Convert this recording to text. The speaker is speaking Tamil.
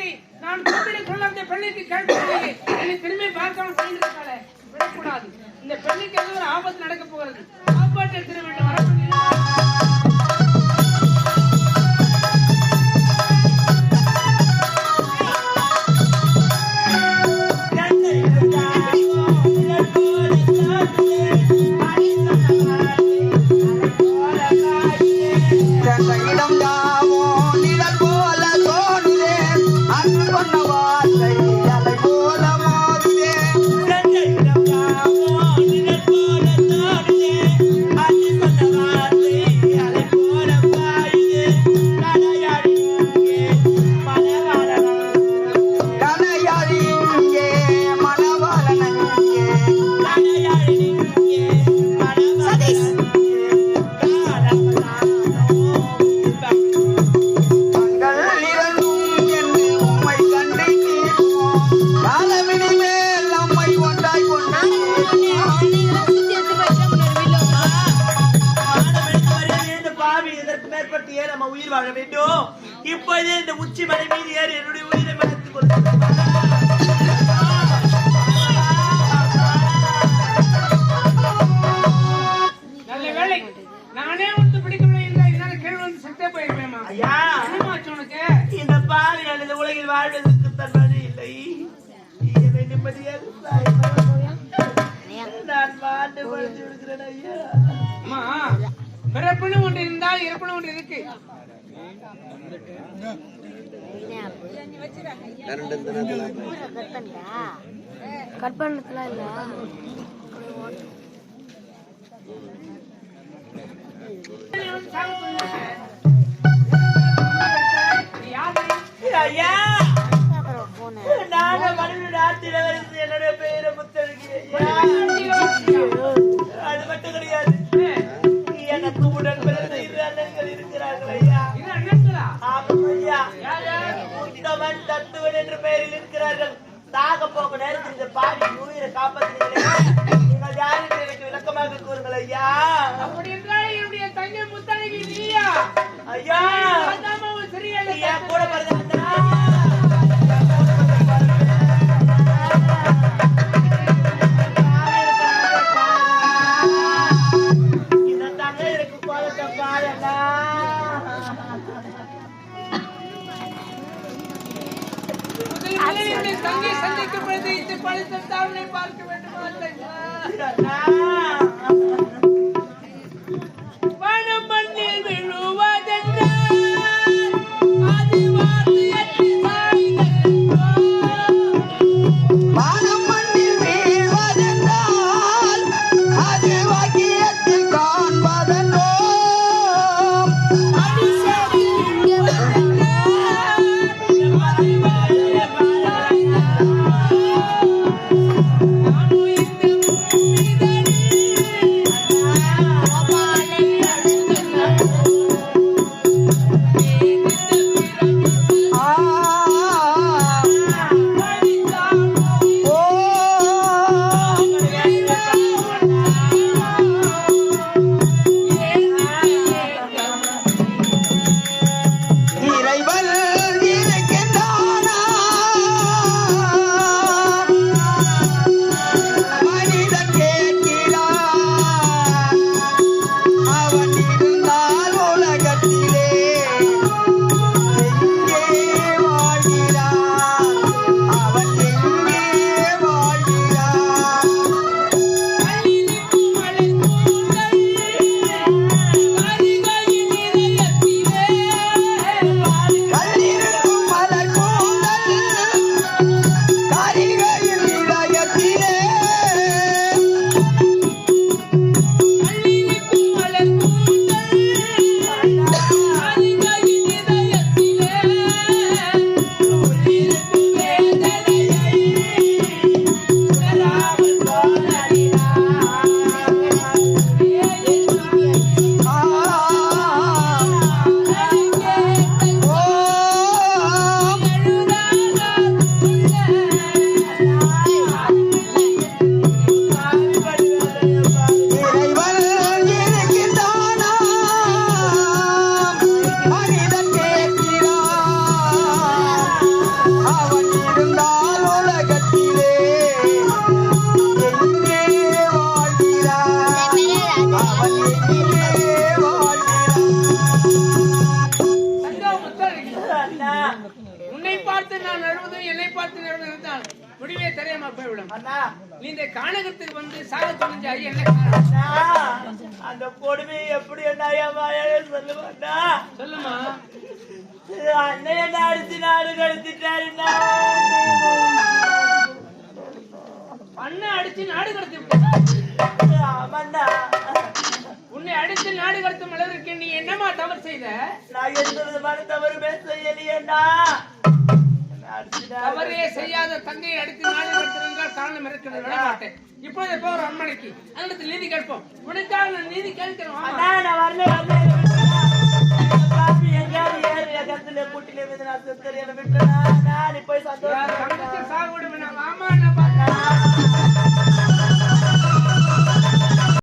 கேட்கிறேன் நான் கொடுத்த குழந்தை பெண்ணுக்கு கேட்கவில்லை என்னை திரும்பி பார்க்காம போயிருக்காளே விடக்கூடாது. இந்த பெண்ணுக்கு ஏதோ ஒரு ஆபத்து நடக்க போகிறது. காப்பாற்ற திருவிழா வரக்கூடிய Thank. மேற்பட்டு நம்ம உயிர் வாழ வேண்டும் இப்போதே இந்த உச்சி மலை மீது ஏறி என்னுடைய உயிரை மறைத்துக் கொள்ள நானே வந்து பிடிக்கவில்லை என்றால் கேள்வி வந்து செத்தே போயிருப்பேன் ஐயா உனக்கு இந்த பாரு அல்லது உலகில் வாழ்வதற்கு தன் இல்லை. நிம்மதியாக ஐயா. அம்மா பிறப்புன்னு ஒன்று இருந்தால் இறப்புன்னு ஒன்று இருக்கு கட் பண்ணதுலாம் இல்ல உத்தமன் தத்துவன் என்று பெயரில் இருக்கிறார்கள். தாக போக நேரத்தில் இந்த பாவி உயிரை காப்பாற்றுகிறீர்களே நீங்கள் யார் எனக்கு விளக்கமாக கூறுங்கள் ஐயா. அப்படி என்றால் பழுத்த தாவனை பார்க்க வேண்டுமா இல்லையா? நான் நழுவதும் என்னை பார்த்து நழுவதும் முடிவே தெரியாம போய்விடும். நீ இந்த கானகத்துக்கு வந்து சாக காரணம்? அண்ணா, அந்த கொடுமையை எப்படி ஐயா சொல்லுவாண்ணா சொல்லுமா அண்ணன் அடிச்சு நாடு கடத்திட்டாருண்ணா அண்ணன் அடிச்சு நாடு கடத்தி உன்னை அடித்து நாடு கடத்தும் அளவிற்கு நீ என்னமா தவறு செய்த? நான் எந்த விதமான தவறுமே செய்யலையேண்ணா தவறே செய்யாத தங்கையை அடித்து நாடு கடத்தினால் காரணம் இருக்கிறது. விட மாட்டேன் இப்பொழுது இப்போ ஒரு அம்மனைக்கு அதற்கு நீதி கேட்போம். உனக்காக நான் நீதி கேட்கிறோம் நான் வரல எங்கேயாவது ஏறி கத்துல கூட்டிலே நான் செத்துறேன் என்னை விட்டுடுண்ணா. அண்ணா, நீ போய் சந்தோஷம்